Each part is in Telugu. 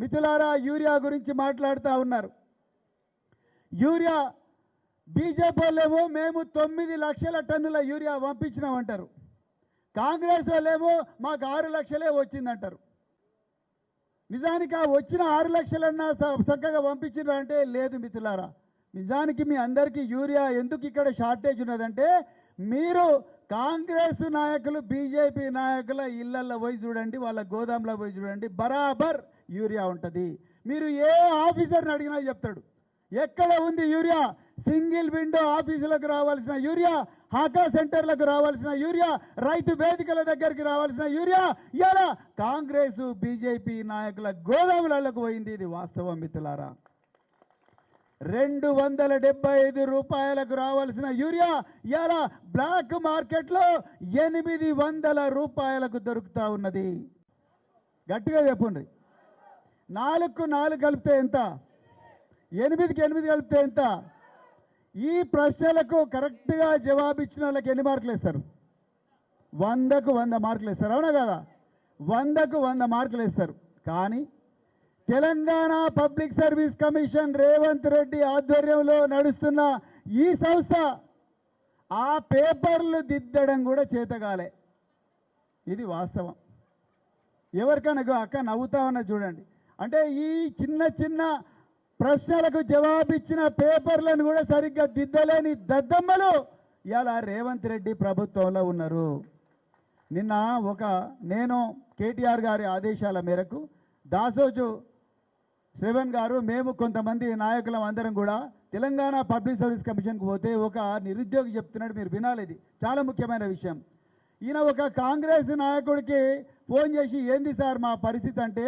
మిథులారా యూరియా గురించి మాట్లాడుతూ ఉన్నారు. యూరియా బీజేపీ వాళ్ళేమో మేము తొమ్మిది లక్షల టన్నుల యూరియా పంపించినామంటారు. కాంగ్రెస్ వాళ్ళేమో మాకు ఆరు లక్షలే వచ్చిందంటారు. నిజానికి ఆ వచ్చిన ఆరు లక్షలన్నా స- చక్కగా పంపించినారు అంటే లేదు మిత్రులారా నిజానికి మీ అందరికీ యూరియా ఎందుకు ఇక్కడ షార్టేజ్ ఉన్నదంటే మీరు కాంగ్రెస్ నాయకులు బీజేపీ నాయకుల ఇళ్ళలో పోయి చూడండి వాళ్ళ గోదాంలో పోయి చూడండి బరాబర్ యూరియా ఉంటుంది. మీరు ఏ ఆఫీసర్ని అడిగినా చెప్తాడు. ఎక్కడ ఉంది యూరియా? సింగిల్ విండో ఆఫీసులకు రావాల్సిన యూరియా హాకా సెంటర్లకు రావాల్సిన యూరియా రైతు వేదికల దగ్గరికి రావాల్సిన యూరియా ఇలా కాంగ్రెస్ బీజేపీ నాయకుల గోదాములకు పోయింది. ఇది వాస్తవం మిత్రులారా. రెండు వందల డెబ్బై ఐదు రూపాయలకు రావాల్సిన యూరియా ఇలా బ్లాక్ మార్కెట్లో ఎనిమిది వందల రూపాయలకు దొరుకుతూ ఉన్నది. గట్టిగా చెప్పండి. నాలుగుకు నాలుగు కలిపితే ఎంత? ఎనిమిదికి ఎనిమిది కలిపితే ఎంత? ఈ ప్రశ్నలకు కరెక్ట్గా జవాబు ఇచ్చిన వాళ్ళకి ఎన్ని మార్కులు ఇస్తారు వందకు వంద మార్కులు ఇస్తారు అవునా కదా? వందకు వంద మార్కులు ఇస్తారు కానీ Telangana public service commission Revanth Reddy ఆధ్వర్యంలో నడుస్తున్న ఈ సంస్థ ఆ పేపర్లు దిద్దడం కూడా చేతగాలే. ఇది వాస్తవం. ఎవరికైనా అక్క నవ్వుతా ఉన్నా చూడండి. అంటే ఈ చిన్న చిన్న ప్రశ్నలకు జవాబిచ్చిన పేపర్లను కూడా సరిగ్గా దిద్దలేని దద్దమ్మలు ఇలా రేవంత్ రెడ్డి ప్రభుత్వంలో ఉన్నారు. నిన్న ఒక నేను కేటీఆర్ గారి ఆదేశాల మేరకు దాసోజు శ్రవణ్ గారు మేము కొంతమంది నాయకులం అందరం కూడా తెలంగాణ పబ్లిక్ సర్వీస్ కమిషన్కి పోతే ఒక నిరుద్యోగి చెప్తున్నాడు మీరు వినాలి ఇది. చాలా ముఖ్యమైన విషయం. ఈయన ఒక కాంగ్రెస్ నాయకుడికి ఫోన్ చేసి ఏంది సార్ మా పరిస్థితి అంటే?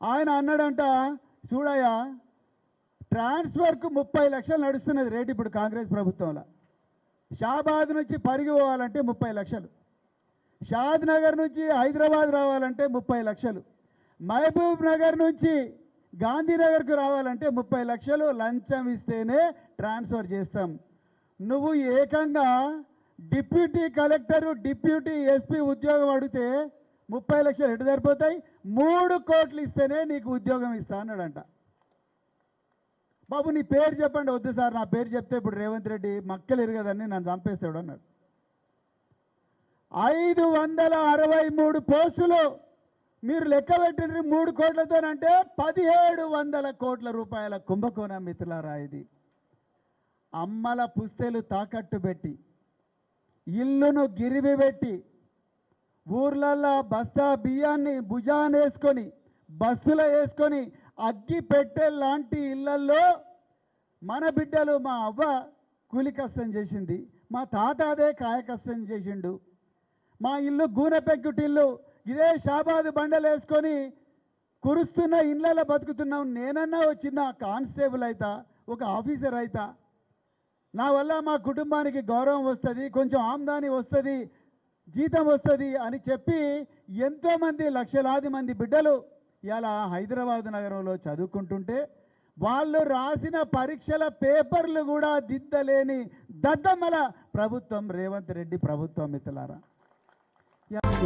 ఆయన అన్నాడంట చూడయ్యా ట్రాన్స్ఫర్కు ముప్పై లక్షలు నడుస్తున్నది రేటు ఇప్పుడు కాంగ్రెస్ ప్రభుత్వంలో. షాబాద్ నుంచి పరిగి పోవాలంటే ముప్పై లక్షలు. షాద్ నగర్ నుంచి హైదరాబాద్ రావాలంటే ముప్పై లక్షలు. మహబూబ్ నగర్ నుంచి గాంధీనగర్కు రావాలంటే ముప్పై లక్షలు లంచం ఇస్తేనే ట్రాన్స్ఫర్ చేస్తాం. నువ్వు ఏకంగా డిప్యూటీ కలెక్టరు డిప్యూటీ ఎస్పీ ఉద్యోగం అడిగితే ముప్పై లక్షలు ఎటు సరిపోతాయి? మూడు కోట్లు ఇస్తేనే నీకు ఉద్యోగం ఇస్తా అన్నాడంట. బాబు నీ పేరు చెప్పండి. వద్దు సార్ నా పేరు చెప్తే ఇప్పుడు రేవంత్ రెడ్డి మక్కలు కదండి నన్ను చంపేస్తాడు అన్నాడు. ఐదు వందల అరవై మూడు పోస్టులు మీరు లెక్క పెట్టిన మూడు కోట్లతోనంటే పదిహేడు వందల కోట్ల రూపాయల కుంభకోణం మిత్రులారా ఇది. అమ్మల పుస్తెలు తాకట్టు పెట్టి ఇల్లును గిరివి పెట్టి ఊర్లల్లో బస్తా బియ్యాన్ని భుజాన వేసుకొని బస్సులో వేసుకొని అగ్గి పెట్టే లాంటి ఇళ్ళల్లో మన బిడ్డలు మా అవ్వ కూలి కష్టం చేసింది మా తాత అదే కాయ కష్టం చేసిండు. మా ఇల్లు గూనె పెక్కుటిల్లు ఇదే షాబాదు బండలు వేసుకొని కురుస్తున్న ఇండ్లలో బతుకుతున్నాం నేనన్నా ఓ చిన్న కానిస్టేబుల్ అవుతా ఒక ఆఫీసర్ అవుతా నా వల్ల మా కుటుంబానికి గౌరవం వస్తుంది కొంచెం ఆమ్దాని వస్తుంది జీతం వస్తుంది అని చెప్పి ఎంతోమంది లక్షలాది మంది బిడ్డలు ఇలా హైదరాబాద్ నగరంలో చదువుకుంటుంటే వాళ్ళు రాసిన పరీక్షల పేపర్లు కూడా దిద్దలేని దద్దమ్మల ప్రభుత్వం రేవంత్ రెడ్డి ప్రభుత్వం మిత్రులారా.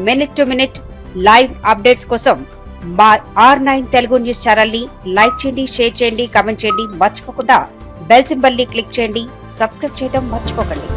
Minute to minute live updates కోసం మా ఆర్ నైన్ తెలుగు న్యూస్ ఛానల్ని లైక్ చేయండి షేర్ చేయండి కామెంట్ చేయండి. మర్చిపోకుండా బెల్ సింబల్ని క్లిక్ చేయండి. సబ్స్క్రైబ్ చేయడం మర్చిపోకండి.